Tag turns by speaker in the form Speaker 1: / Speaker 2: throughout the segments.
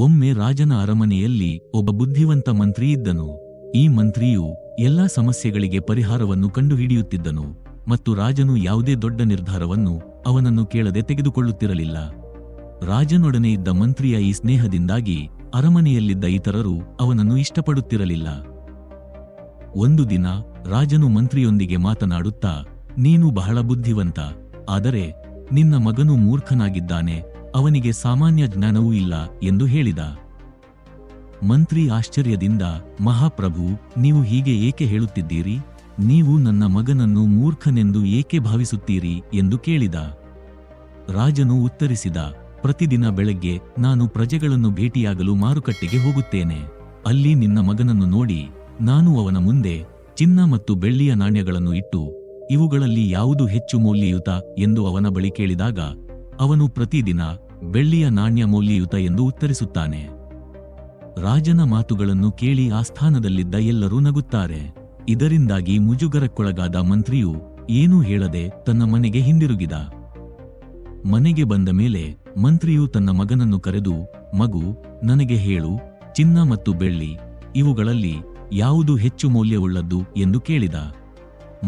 Speaker 1: ಒಮ್ಮೆ ರಾಜನ ಅರಮನೆಯಲ್ಲಿ ಒಬ್ಬ ಬುದ್ಧಿವಂತ ಮಂತ್ರಿ ಇದ್ದನು. ಈ ಮಂತ್ರಿಯು ಎಲ್ಲಾ ಸಮಸ್ಯೆಗಳಿಗೆ ಪರಿಹಾರವನ್ನು ಕಂಡುಹಿಡಿಯುತ್ತಿದ್ದನು ಮತ್ತು ರಾಜನು ಯಾವುದೇ ದೊಡ್ಡ ನಿರ್ಧಾರವನ್ನು ಅವನನ್ನು ಕೇಳದೆ ತೆಗೆದುಕೊಳ್ಳುತ್ತಿರಲಿಲ್ಲ. ರಾಜನೊಡನೆ ಇದ್ದ ಮಂತ್ರಿಯ ಈ ಸ್ನೇಹದಿಂದಾಗಿ ಅರಮನೆಯಲ್ಲಿದ್ದ ಇತರರು ಅವನನ್ನು ಇಷ್ಟಪಡುತ್ತಿರಲಿಲ್ಲ. ಒಂದು ದಿನ ರಾಜನು ಮಂತ್ರಿಯೊಂದಿಗೆ ಮಾತನಾಡುತ್ತಾ, ನೀನು ಬಹಳ ಬುದ್ಧಿವಂತ, ಆದರೆ ನಿನ್ನ ಮಗನು ಮೂರ್ಖನಾಗಿದ್ದಾನೆ ಅವನಿಗೆ ಸಾಮಾನ್ಯ ಜ್ಞಾನವೂ ಇಲ್ಲ ಎಂದು ಹೇಳಿದ. ಮಂತ್ರಿ ಆಶ್ಚರ್ಯದಿಂದ, ಮಹಾಪ್ರಭು, ನೀವು ಹೀಗೆ ಏಕೆ ಹೇಳುತ್ತಿದ್ದೀರಿ? ನೀವು ನನ್ನ ಮಗನನ್ನು ಮೂರ್ಖನೆಂದು ಏಕೆ ಭಾವಿಸುತ್ತೀರಿ? ಎಂದು ಕೇಳಿದ. ರಾಜನು ಉತ್ತರಿಸಿದ, ಪ್ರತಿದಿನ ಬೆಳಗ್ಗೆ ನಾನು ಪ್ರಜೆಗಳನ್ನು ಭೇಟಿಯಾಗಲು ಮಾರುಕಟ್ಟೆಗೆ ಹೋಗುತ್ತೇನೆ. ಅಲ್ಲಿ ನಿನ್ನ ಮಗನನ್ನು ನೋಡಿ, ನಾನು ಅವನ ಮುಂದೆ ಚಿನ್ನ ಮತ್ತು ಬೆಳ್ಳಿಯ ನಾಣ್ಯಗಳನ್ನು ಇಟ್ಟು, ಇವುಗಳಲ್ಲಿ ಯಾವುದು ಹೆಚ್ಚು ಮೌಲ್ಯಯುತ? ಎಂದು ಅವನ ಬಳಿ ಕೇಳಿದಾಗ ಅವನು ಪ್ರತಿದಿನ ಬೆಳ್ಳಿಯ ನಾಣ್ಯ ಮೌಲ್ಯಯುತ ಎಂದು ಉತ್ತರಿಸುತ್ತಾನೆ. ರಾಜನ ಮಾತುಗಳನ್ನು ಕೇಳಿ ಆಸ್ಥಾನದಲ್ಲಿದ್ದ ಎಲ್ಲರೂ ನಗುತ್ತಾರೆ. ಇದರಿಂದಾಗಿ ಮುಜುಗರಕ್ಕೊಳಗಾದ ಮಂತ್ರಿಯು ಏನೂ ಹೇಳದೆ ತನ್ನ ಮನೆಗೆ ಹಿಂದಿರುಗಿದ. ಮನೆಗೆ ಬಂದ ಮೇಲೆ ಮಂತ್ರಿಯು ತನ್ನ ಮಗನನ್ನು ಕರೆದು, ಮಗು, ನನಗೆ ಹೇಳು, ಚಿನ್ನ ಮತ್ತು ಬೆಳ್ಳಿ, ಇವುಗಳಲ್ಲಿ ಯಾವುದು ಹೆಚ್ಚು ಮೌಲ್ಯವುಳ್ಳದ್ದು? ಎಂದು ಕೇಳಿದ.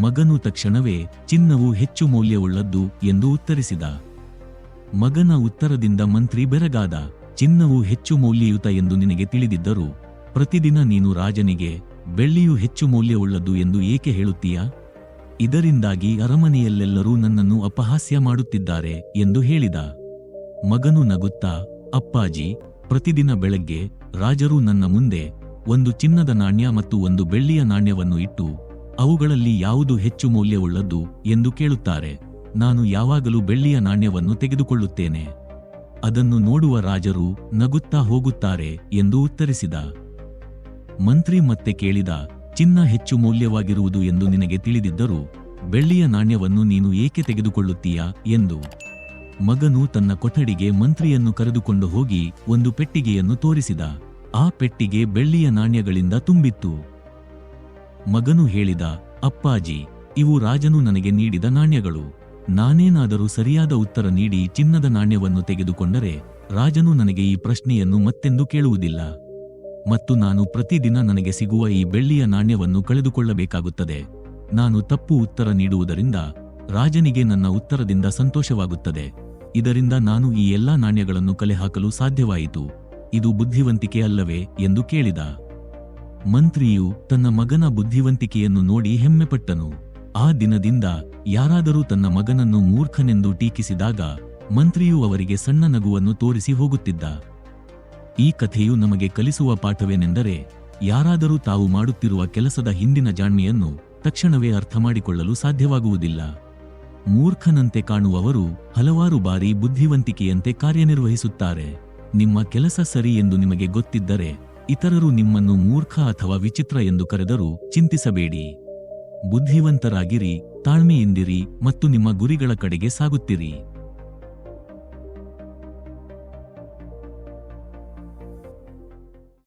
Speaker 1: ಮಗನು ತಕ್ಷಣವೇ, ಚಿನ್ನವು ಹೆಚ್ಚು ಮೌಲ್ಯವುಳ್ಳದ್ದು? ಎಂದು ಉತ್ತರಿಸಿದ. ಮಗನ ಉತ್ತರದಿಂದ ಮಂತ್ರಿ ಬೆರಗಾದ, ಚಿನ್ನವು ಹೆಚ್ಚು ಮೌಲ್ಯಯುತ ಎಂದು ನಿನಗೆ ತಿಳಿದಿದ್ದರೂ, ಪ್ರತಿದಿನ ನೀನು ರಾಜನಿಗೆ, ಬೆಳ್ಳಿಯು ಹೆಚ್ಚು ಮೌಲ್ಯವುಳ್ಳದ್ದು ಎಂದು ಏಕೆ ಹೇಳುತ್ತೀಯಾ? ಇದರಿಂದಾಗಿ ಅರಮನೆಯಲ್ಲೆಲ್ಲರೂ ನನ್ನನ್ನು ಅಪಹಾಸ್ಯ ಮಾಡುತ್ತಿದ್ದಾರೆ ಎಂದು ಹೇಳಿದ. ಮಗನು ನಗುತ್ತಾ, ಅಪ್ಪಾಜಿ, ಪ್ರತಿದಿನ ಬೆಳಗ್ಗೆ ರಾಜರು ನನ್ನ ಮುಂದೆ ಒಂದು ಚಿನ್ನದ ನಾಣ್ಯ ಮತ್ತು ಒಂದು ಬೆಳ್ಳಿಯ ನಾಣ್ಯವನ್ನು ಇಟ್ಟು, ಅವುಗಳಲ್ಲಿ ಯಾವುದು ಹೆಚ್ಚು ಮೌಲ್ಯವುಳ್ಳದ್ದು? ಎಂದು ಕೇಳುತ್ತಾರೆ. ನಾನು ಯಾವಾಗಲೂ ಬೆಳ್ಳಿಯ ನಾಣ್ಯವನ್ನು ತೆಗೆದುಕೊಳ್ಳುತ್ತೇನೆ. ಅದನ್ನು ನೋಡುವ ರಾಜರು ನಗುತ್ತಾ ಹೋಗುತ್ತಾರೆ ಎಂದು ಉತ್ತರಿಸಿದ. ಮಂತ್ರಿ ಮತ್ತೆ ಕೇಳಿದ, ಚಿನ್ನ ಹೆಚ್ಚು ಮೌಲ್ಯವಾಗಿರುವುದು ಎಂದು ನಿನಗೆ ತಿಳಿದಿದ್ದರೂ, ಬೆಳ್ಳಿಯ ನಾಣ್ಯವನ್ನು ನೀನು ಏಕೆ ತೆಗೆದುಕೊಳ್ಳುತ್ತೀಯಾ ಎಂದು. ಮಗನು ತನ್ನ ಕೊಠಡಿಗೆ ಮಂತ್ರಿಯನ್ನು ಕರೆದುಕೊಂಡು ಹೋಗಿ ಒಂದು ಪೆಟ್ಟಿಗೆಯನ್ನು ತೋರಿಸಿದ. ಆ ಪೆಟ್ಟಿಗೆ ಬೆಳ್ಳಿಯ ನಾಣ್ಯಗಳಿಂದ ತುಂಬಿತ್ತು. ಮಗನು ಹೇಳಿದ, ಅಪ್ಪಾಜಿ, ಇವು ರಾಜನು ನನಗೆ ನೀಡಿದ ನಾಣ್ಯಗಳು. ನಾನೇನಾದರೂ ಸರಿಯಾದ ಉತ್ತರ ನೀಡಿ ಚಿನ್ನದ ನಾಣ್ಯವನ್ನು ತೆಗೆದುಕೊಂಡರೆ ರಾಜನು ನನಗೆ ಈ ಪ್ರಶ್ನೆಯನ್ನು ಮತ್ತೆಂದು ಕೇಳುವುದಿಲ್ಲ. ಮತ್ತು ನಾನು ಪ್ರತಿದಿನ ನನಗೆ ಸಿಗುವ ಈ ಬೆಳ್ಳಿಯ ನಾಣ್ಯವನ್ನು ಕಳೆದುಕೊಳ್ಳಬೇಕಾಗುತ್ತದೆ. ನಾನು ತಪ್ಪು ಉತ್ತರ ನೀಡುವುದರಿಂದ ರಾಜನಿಗೆ ನನ್ನ ಉತ್ತರದಿಂದ ಸಂತೋಷವಾಗುತ್ತದೆ. ಇದರಿಂದ ನಾನು ಈ ಎಲ್ಲಾ ನಾಣ್ಯಗಳನ್ನು ಕಲೆಹಾಕಲು ಸಾಧ್ಯವಾಯಿತು. ಇದು ಬುದ್ಧಿವಂತಿಕೆ ಅಲ್ಲವೇ ಎಂದು ಕೇಳಿದ. ಮಂತ್ರಿಯು ತನ್ನ ಮಗನ ಬುದ್ಧಿವಂತಿಕೆಯನ್ನು ನೋಡಿ ಹೆಮ್ಮೆಪಟ್ಟನು. ಆ ದಿನದಿಂದ ಯಾರಾದರೂ ತನ್ನ ಮಗನನ್ನು ಮೂರ್ಖನೆಂದು ಟೀಕಿಸಿದಾಗ ಮಂತ್ರಿಯು ಅವರಿಗೆ ಸಣ್ಣ ನಗುವನ್ನು ತೋರಿಸಿ ಹೋಗುತ್ತಿದ್ದ. ಈ ಕಥೆಯು ನಮಗೆ ಕಲಿಸುವ ಪಾಠವೇನೆಂದರೆ ಯಾರಾದರೂ ತಾವು ಮಾಡುತ್ತಿರುವ ಕೆಲಸದ ಹಿಂದಿನ ಜಾಣ್ಮೆಯನ್ನು ತಕ್ಷಣವೇ ಅರ್ಥಮಾಡಿಕೊಳ್ಳಲು ಸಾಧ್ಯವಾಗುವುದಿಲ್ಲ. ಮೂರ್ಖನಂತೆ ಕಾಣುವವರು ಹಲವಾರು ಬಾರಿ ಬುದ್ಧಿವಂತಿಕೆಯಂತೆ ಕಾರ್ಯನಿರ್ವಹಿಸುತ್ತಾರೆ. ನಿಮ್ಮ ಕೆಲಸ ಸರಿ ಎಂದು ನಿಮಗೆ ಗೊತ್ತಿದ್ದರೆ ಇತರರು ನಿಮ್ಮನ್ನು ಮೂರ್ಖ ಅಥವಾ ವಿಚಿತ್ರ ಎಂದು ಕರೆದರೂ ಚಿಂತಿಸಬೇಡಿ. ಬುದ್ಧಿವಂತರಾಗಿರಿ ತಾಳ್ಮೆಯಿಂದಿರಿ ಮತ್ತು ನಿಮ್ಮ ಗುರಿಗಳ ಕಡೆಗೆ ಸಾಗುತ್ತಿರಿ.